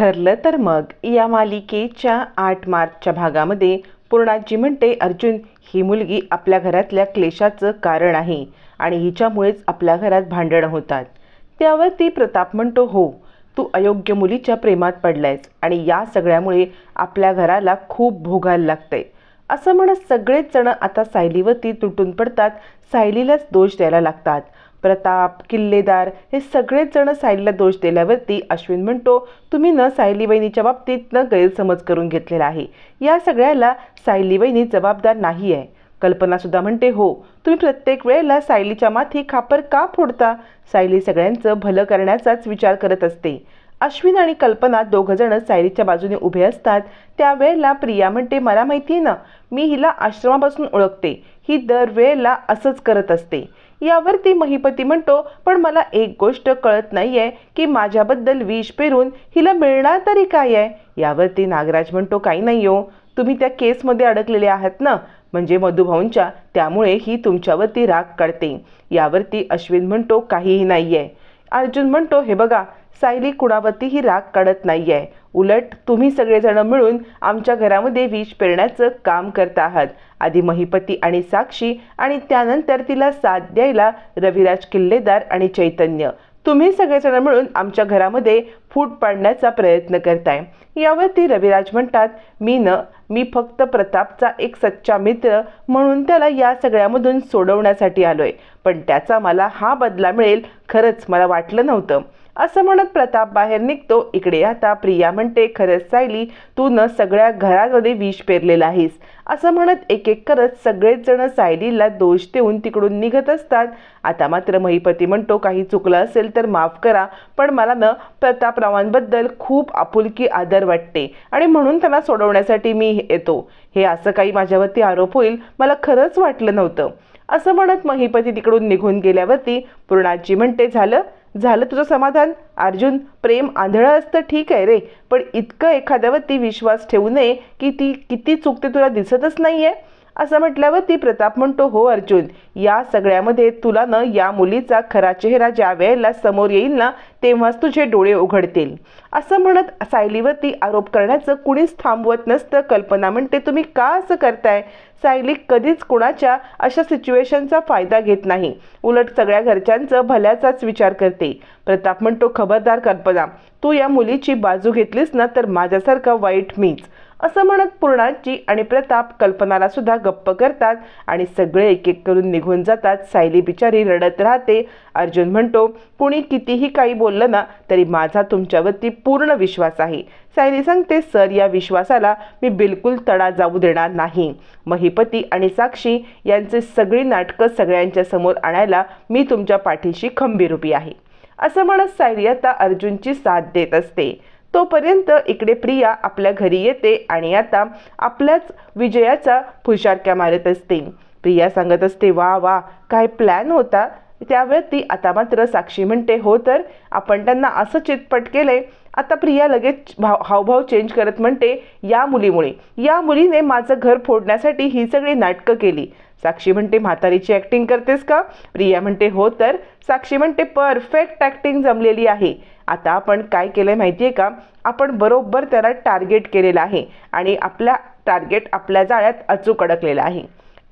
ठरलं तर मग या मालिकेच्या आठ मार्चच्या भागामध्ये पूर्णाजी म्हणते अर्जुन ही मुलगी आपल्या घरातल्या क्लेशाचं कारण आहे आणि हिच्यामुळेच आपल्या घरात भांडणं होतात. त्यावरती प्रताप म्हणतो हो तू अयोग्य मुलीच्या प्रेमात पडलायस आणि या सगळ्यामुळे आपल्या घराला खूप भोगायला लागतंय. असं म्हणत सगळेच जण आता सायलीवरती तुटून पडतात. सायलीलाच दोष द्यायला लागतात. प्रताप किल्लेदार हे सगळेच जण सायलीला दोष दिल्यावरती अश्विन म्हणतो तुम्ही न सायली वहिनीच्या बाबतीत न गैरसमज करून घेतलेला आहे. या सगळ्याला सायली वहिनी जबाबदार नाही आहे कल्पनासुद्धा म्हणते हो तुम्ही प्रत्येक वेळेला सायलीच्या माथी खापर का फोडता? सायली सगळ्यांचं भलं करण्याचाच विचार करत असते. अश्विन आणि कल्पना दोघंजणं सायलीच्या बाजूने उभे असतात. त्यावेळेला प्रिया म्हणते मला माहिती आहे ना मी हिला आश्रमापासून ओळखते. ही दरवेळेला असंच करत असते. यावरती महिपती म्हणतो पण मला एक गोष्ट कळत नाही आहे की माझ्याबद्दल विष पेरून हिला मिळणार तरी काय आहे? यावरती नागराज म्हणतो काही नाही हो तुम्ही त्या केसमध्ये अडकलेले आहात ना म्हणजे मधुभाऊंच्या त्यामुळे ही तुमच्यावरती राग काढते. यावरती अश्विन म्हणतो काहीही नाही आहे अर्जुन म्हणतो हे बघा सायली कुणावरती ही राग काढत नाही आहे उलट तुम्ही सगळेजण मिळून आमच्या घरामध्ये विष पेरण्याचं काम करत आहात. आधी महिपती आणि साक्षी आणि त्यानंतर तिला साथ द्यायला रविराज किल्लेदार आणि चैतन्य. तुम्ही सगळेजण मिळून आमच्या घरामध्ये फूट पाडण्याचा प्रयत्न करताय. यावरती रविराज म्हणतात मी न मी फक्त प्रतापचा एक सच्चा मित्र म्हणून त्याला या सगळ्यामधून सोडवण्यासाठी आलोय. पण त्याचा मला हा बदला मिळेल खरंच मला वाटलं नव्हतं. असं म्हणत प्रताप बाहेर निघतो. इकडे आता प्रिया म्हणते खरंच सायली तू न सगळ्या घरामध्ये विष पेरलेला आहेस. असं म्हणत एक एक करत सगळेच जण सायलीला दोष देऊन तिकडून निघत असतात. आता मात्र महिपती म्हणतो काही चुकलं असेल तर माफ करा पण मला न प्रताप प्रतापरावांबद्दल खूप आपुलकी आदर वाटते. आणि म्हणून त्यांना सोडवण्यासाठी मी येतो. हे असं काही माझ्यावरती आरोप होईल मला खरंच वाटलं नव्हतं. असं म्हणत महिपती तिकडून निघून गेल्यावरती पूर्णाजी म्हणते झालं? झालं तुझं समाधान? अर्जुन प्रेम आंधळं असतं ठीक आहे रे पण इतकं एखाद्यावरती विश्वास ठेवू नये की ती किती चुकते तुला दिसतच नाही आहे असं म्हटल्यावर ती प्रताप म्हणतो हो अर्जुन या सगळ्यामध्ये तुला न या मुलीचा खरा चेहरा ज्या वेळेला समोर येईल ना तेव्हाच तुझे डोळे उघडतील. असं म्हणत सायलीवरती आरोप करण्याचं कुणीच थांबवत नसतं. कल्पना म्हणते तुम्ही का असं करताय? सायली कधीच कुणाच्या अशा सिच्युएशनचा फायदा घेत नाही. उलट सगळ्या घरच्यांचं भल्याचाच विचार करते. प्रताप म्हणतो खबरदार कल्पना तू या मुलीची बाजू घेतलीस ना तर माझ्यासारखा वाईट मीच. असं म्हणत पूर्णाजी आणि प्रताप कल्पनाला सुद्धा गप्प करतात आणि सगळे एक एक करून निघून जातात. सायली बिचारी रडत राहते. अर्जुन म्हणतो कुणी कितीही काही बोललं ना तरी माझा तुमच्यावरती पूर्ण विश्वास आहे. सायली सांगते सर या विश्वासाला मी बिलकुल तडा जाऊ देणार नाही. महिपती आणि साक्षी यांचे सगळी नाटकं सगळ्यांच्या समोर आणायला मी तुमच्या पाठीशी खंबीर उभी आहे. असं म्हणत सायली आता अर्जुनची साथ देत असते. तोपर्यंत इकडे प्रिया आपल्या घरी येते आणि आता आपल्याच विजयाचा फुशारक्या मारत असते. प्रिया सांगत असते वा वा काय प्लॅन होता? त्यावेळेस ती आता मात्र साक्षी म्हणते हो तर आपण त्यांना असं चितपट केलंय. आता प्रिया लगेच भाव हावभाव चेंज करत म्हणते या मुलीमुळे या मुलीने माझं घर फोडण्यासाठी ही सगळी नाटकं केली. साक्षी म्हणते म्हातारीची ॲक्टिंग करतेस का? प्रिया म्हणते हो तर. साक्षी म्हणते परफेक्ट ॲक्टिंग जमलेली आहे. आता आपण काय केलं आहे माहिती आहे का? आपण बरोबर त्याला टार्गेट केलेलं आहे आणि आपल्या टार्गेट आपल्या जाळ्यात अचूक अडकलेलं आहे.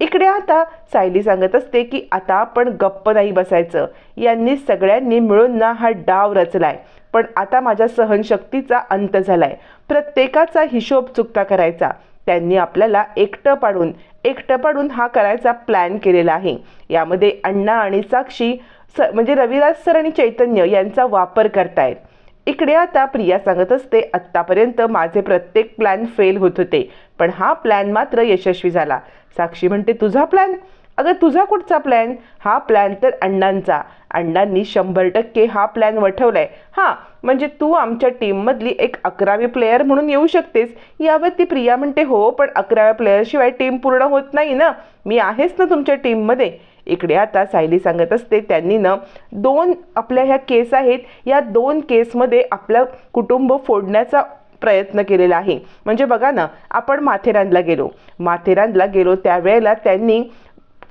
इकडे आता सायली सांगत असते की आता आपण गप्प नाही बसायचं. यांनी सगळ्यांनी मिळून ना हा डाव रचलाय. पण आता माझ्या सहनशक्तीचा अंत झालाय. प्रत्येकाचा हिशोब चुकता करायचा. त्यांनी आपल्याला एकटं पाडून एकटं पाडून हा करायचा प्लॅन केलेला आहे. यामध्ये अण्णा आणि साक्षी स म्हणजे रविदास सर आणि चैतन्य यांचा वापर करतायत. इकडे आता प्रिया सांगत असते आत्तापर्यंत माझे प्रत्येक प्लॅन फेल होत होते पण हा प्लॅन मात्र यशस्वी झाला. साक्षी म्हणते तुझा प्लॅन अगं तुझा कुठचा प्लॅन हा प्लॅन तर अण्णांचा. अण्णांनी शंभर टक्के हा प्लॅन वठवलाय. हां म्हणजे तू आमच्या टीममधली एक अकरावी प्लेयर म्हणून येऊ शकतेस. यावर ती प्रिया म्हणते हो पण अकराव्या प्लेयरशिवाय टीम पूर्ण होत नाही ना. मी आहेच ना तुमच्या टीममध्ये इकडे आता सायली सांगत असते त्यांनी ना दोन आपल्या ह्या केस आहेत या दोन केसमध्ये आपलं कुटुंब फोडण्याचा प्रयत्न केलेला आहे. म्हणजे बघा ना आपण माथेरानला गेलो. माथेरानला गेलो त्यावेळेला त्यांनी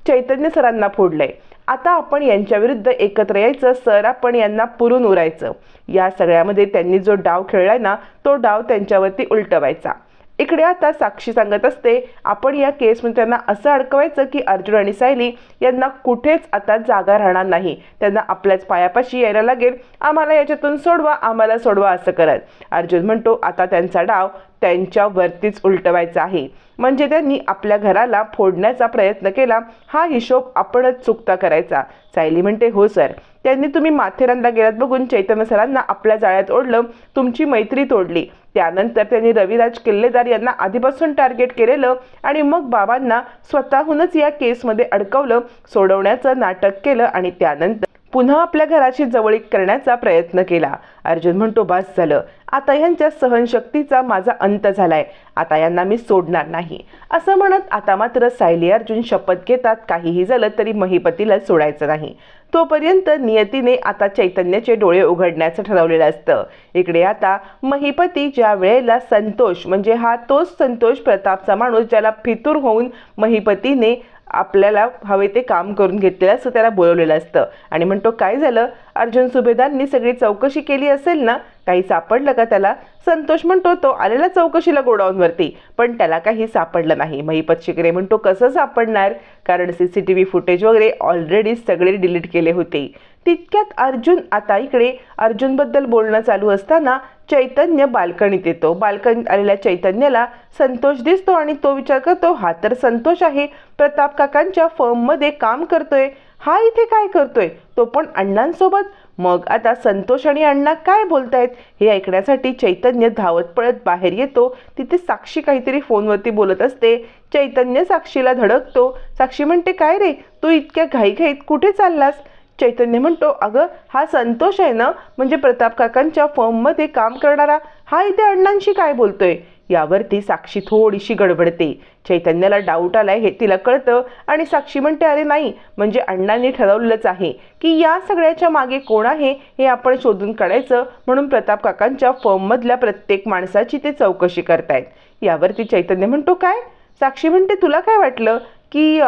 चैतन्य सरांना फोडलंय. आता आपण यांच्याविरुद्ध एकत्र यायचं सर आपण यांना पुरून उरायचं. या सगळ्यामध्ये त्यांनी जो डाव खेळलाय ना तो डाव त्यांच्यावरती उलटवायचा. इकडे आता साक्षी सांगत असते आपण या केसमध्ये त्यांना असं अडकवायचं की अर्जुन आणि सायली यांना कुठेच आता जागा राहणार नाही. त्यांना आपल्याच पायापाशी यायला लागेल. आम्हाला याच्यातून सोडवा आम्हाला सोडवा असं करत. अर्जुन म्हणतो आता त्यांचा डाव त्यांच्यावरतीच उलटवायचा आहे. म्हणजे त्यांनी आपल्या घराला फोडण्याचा प्रयत्न केला. हा हिशोब आपणच चुकता करायचा. सायली म्हणते हो सर. त्यांनी तुम्ही माथेरानला गेलात बघून चैतन्य सरांना आपल्या जाळ्यात ओढलं तुमची मैत्री तोडली. त्यानंतर त्यांनी रविराज किल्लेदार यांना आधीपासून टार्गेट केलेलं आणि मग बाबांना स्वतःहूनच या केसमध्ये अडकवलं सोडवण्याचं नाटक केलं आणि त्यानंतर पुन्हा आपल्या घराची जवळीक करण्याचा प्रयत्न केला. अर्जुन म्हणतो बस झालं. आता यांच्या सहनशक्तीचा माझा अंत झालाय. आता यांना मी सोडणार नाही. असं म्हणत आता मात्र सायली अर्जुन शपथ घेतात. काहीही झालं तरी महिपतीला सोडायचं नाही. तोपर्यंत नियतीने आता चैतन्याचे डोळे उघडण्याचं ठरवलेलं असतं. इकडे आता महिपती ज्या वेळेला संतोष म्हणजे हा तोच संतोष प्रतापचा माणूस ज्याला फितूर होऊन महिपतीने आपल्याला हवे ते काम करून घेतलेलं असं त्याला बोलवलेलं असतं. आणि म्हणतो काय झालं? अर्जुन सुभेदारनी सगळी चौकशी केली असेल ना काही सापडलं का त्याला? संतोष म्हणतो तो आलेला चौकशीला गोडाऊनवरती पण त्याला काही सापडलं नाही. महिपत शिकरे म्हणतो कसं सापडणार? कारण C C T V footage वगैरे ऑलरेडी सगळे डिलीट केले होते. तितक्यात अर्जुन आता इकडे अर्जुनबद्दल बोलणं चालू असताना चैतन्य बाल्कनीत येतो. बाल्कनीत आलेल्या चैतन्याला संतोष दिसतो आणि तो विचार करतो हा तर संतोष आहे. प्रताप काकांच्या फर्ममध्ये काम करतोय. हा इथे काय करतोय? तो पण अण्णांसोबत. मग आता संतोष आणि अण्णा काय बोलतायत? हे ऐकण्यासाठी चैतन्य धावत पळत बाहेर येतो. तिथे साक्षी काहीतरी फोनवरती बोलत असते. चैतन्य साक्षीला धडकतो. साक्षी म्हणते काय रे? तू इतक्या घाईघाईत कुठे चाललास? चैतन्य म्हणतो अगं हा संतोष आहे ना म्हणजे प्रताप काकांच्या फर्ममध्ये काम करणारा हा इथे अण्णांशी काय बोलतोय? यावरती साक्षी थोडीशी गडबडते. चैतन्याला डाऊट आलाय हे तिला कळतं आणि साक्षी म्हणते अरे नाही म्हणजे अण्णांनी ठरवलंच आहे की या सगळ्याच्या मागे कोण आहे हे आपण शोधून काढायचं म्हणून प्रताप काकांच्या फर्ममधल्या प्रत्येक माणसाची ते चौकशी करतायत. यावरती चैतन्य म्हणतो काय? साक्षी म्हणते तुला काय वाटलं की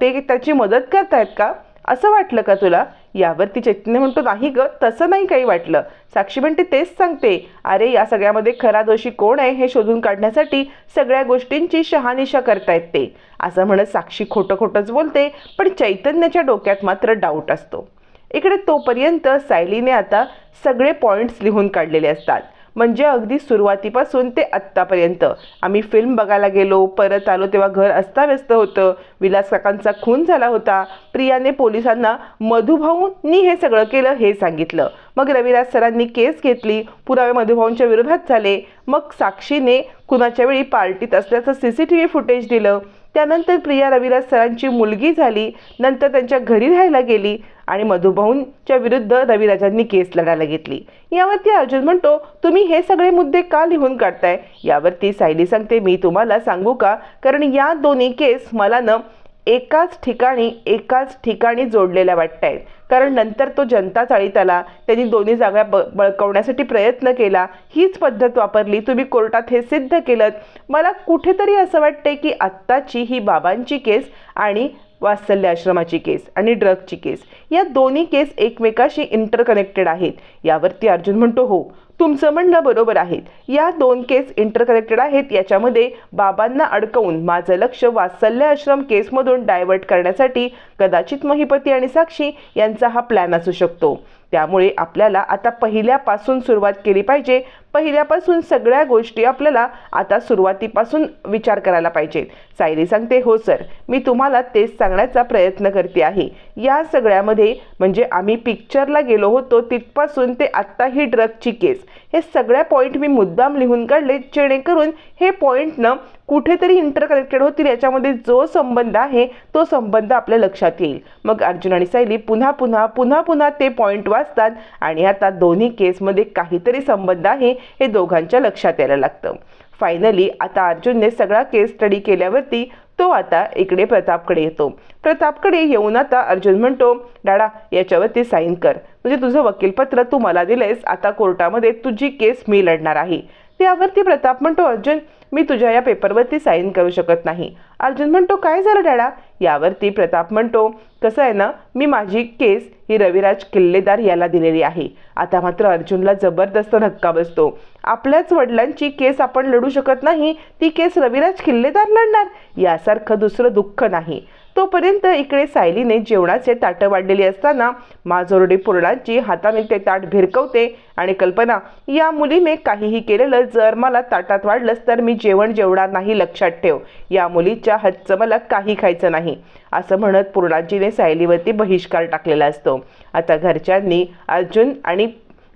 ते त्याची मदत करतायत का? असं वाटलं का तुला? यावरती चैतन्य म्हणतो नाही ग तसं नाही काही वाटलं. साक्षी म्हणते तेच सांगते. अरे या सगळ्यामध्ये खरा दोषी कोण आहे हे शोधून काढण्यासाठी सगळ्या गोष्टींची शहानिशा करतायत ते. असं म्हणत साक्षी खोटं खोटंच बोलते पण चैतन्याच्या डोक्यात मात्र डाऊट असतो. इकडे तोपर्यंत सायलीने आता सगळे पॉईंट्स लिहून काढलेले असतात. म्हणजे अगदी सुरुवातीपासून ते आत्तापर्यंत. आम्ही फिल्म बघायला गेलो परत आलो तेव्हा घर अस्ताव्यस्त होतं. विलास काकांचा खून झाला होता. प्रियाने पोलिसांना मधुभाऊंनी हे सगळं केलं हे सांगितलं. मग रविराज सरांनी केस घेतली. पुरावे मधुभाऊंच्या विरोधात झाले. मग साक्षीने कुणाच्या वेळी पार्टीत असल्याचं C C T V footage दिलं. त्यानंतर प्रिया रविराज सरांची मुलगी झाली. नंतर त्यांच्या घरी राहायला गेली. आणि मधुभाऊंच्या विरुद्ध रविराजांनी केस लढायला घेतली. यावरती अर्जुन म्हणतो तुम्ही हे सगळे मुद्दे का लिहून काढताय? यावरती सायली सांगते मी तुम्हाला सांगू का? कारण या दोन्ही केस मला न एकाच ठिकाणी एकाच ठिकाणी जोडलेल्या वाटत आहेत कारण नंतर तो जनता चाळीत आला त्यांनी दोन्ही जागा ब बळकवण्यासाठी प्रयत्न केला. हीच पद्धत वापरली तुम्ही कोर्टात हे सिद्ध केलं मला कुठेतरी असं वाटतंय की आत्ताची ही बाबांची केस आणि वात्सल्य आश्रमाची केस आणि ड्रगची केस या दोन्ही केस एकमेकाशी इंटरकनेक्टेड आहेत. यावरती अर्जुन म्हणतो हो तुमचं म्हणणं बरोबर आहे. या दोन केस इंटरकनेक्टेड आहेत याच्यामध्ये बाबांना अडकवून माझं लक्ष वात्सल्य आश्रम केसमधून डायव्हर्ट करण्यासाठी कदाचित महिपती आणि साक्षी यांचा हा प्लॅन असू शकतो. त्यामुळे आपल्याला आता पहिल्यापासून सुरुवात केली पाहिजे. पहिल्यापासून सगळ्या गोष्टी आपल्याला आता सुरुवातीपासून विचार करायला पाहिजेत सायली सांगते हो सर मी तुम्हाला तेच सांगण्याचा प्रयत्न करते आहे. या सगळ्यामध्ये म्हणजे आम्ही पिक्चरला गेलो होतो तिथपासून ते आत्ता ही ड्रगची केस हे सगळ्या पॉईंट मी मुद्दाम लिहून काढले जेणेकरून हे पॉईंटनं कुठेतरी इंटरकनेक्टेड होतील याच्यामध्ये जो संबंध आहे तो संबंध आपल्या लक्षात येईल. मग अर्जुन आणि सायली पुन्हा पुन्हा पुन्हा पुन्हा ते पॉईंट वाचतात आणि आता दोन्ही केसमध्ये काहीतरी संबंध आहे हे दोघांच्या लक्षात यायला लागतं. फायनली आता अर्जुनने सगळा केस स्टडी केल्यावरती तो आता इकडे प्रतापकडे येतो. प्रतापकडे येऊन आता अर्जुन म्हणतो डाडा याच्यावरती साईन कर. म्हणजे तुझं वकीलपत्र तू मला दिलंयस आता कोर्टामध्ये तुझी केस मी लढणार आहे. त्यावरती प्रताप म्हणतो अर्जुन मी तुझ्या या पेपरवरती साईन करू शकत नाही. अर्जुन म्हणतो काय झालं डॅडा? यावरती प्रताप म्हणतो कसं आहे ना मी माझी केस ही रविराज किल्लेदार याला दिलेली आहे. आता मात्र अर्जुनला जबरदस्त धक्का बसतो. आपल्याच वडिलांची केस आपण लढू शकत नाही ती केस रविराज किल्लेदार लढणार? यासारखं दुसरं दुःख नाही. तोपर्यंत इकडे सायलीने जेवणाचे ताटं वाढलेली असताना माजोरडी पूर्णाची हाताने ते ताट भिरकवते आणि कल्पना या मुलीने काहीही केलेलं जर मला ताटात वाढलंच तर मी जेवण जेवणार नाही लक्षात ठेव. या मुलीच्या हातचं मला काही खायचं नाही असं म्हणत पूर्णाजीने सायलीवरती बहिष्कार टाकलेला असतो. आता घरच्यांनी अर्जुन आणि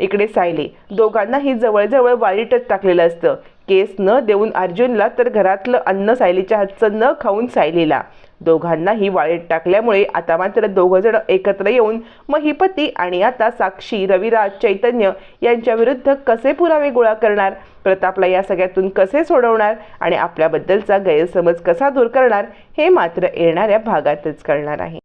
इकडे सायली दोघांनाही जवळजवळ वाईटच टाकलेलं असतं. केस न देऊन अर्जुनला तर घरातलं अन्न सायलीच्या हातचं न खाऊन सायलीला. दोघांनाही वाळीत टाकल्यामुळे आता मात्र दोघंजण एकत्र येऊन महिपती आणि आता साक्षी रविराज चैतन्य यांच्या विरुद्ध कसे पुरावे गोळा करणार? प्रतापला या सगळ्यातून कसे सोडवणार? आणि आपल्याबद्दलचा गैरसमज कसा दूर करणार? हे मात्र येणाऱ्या भागातच कळणार आहे.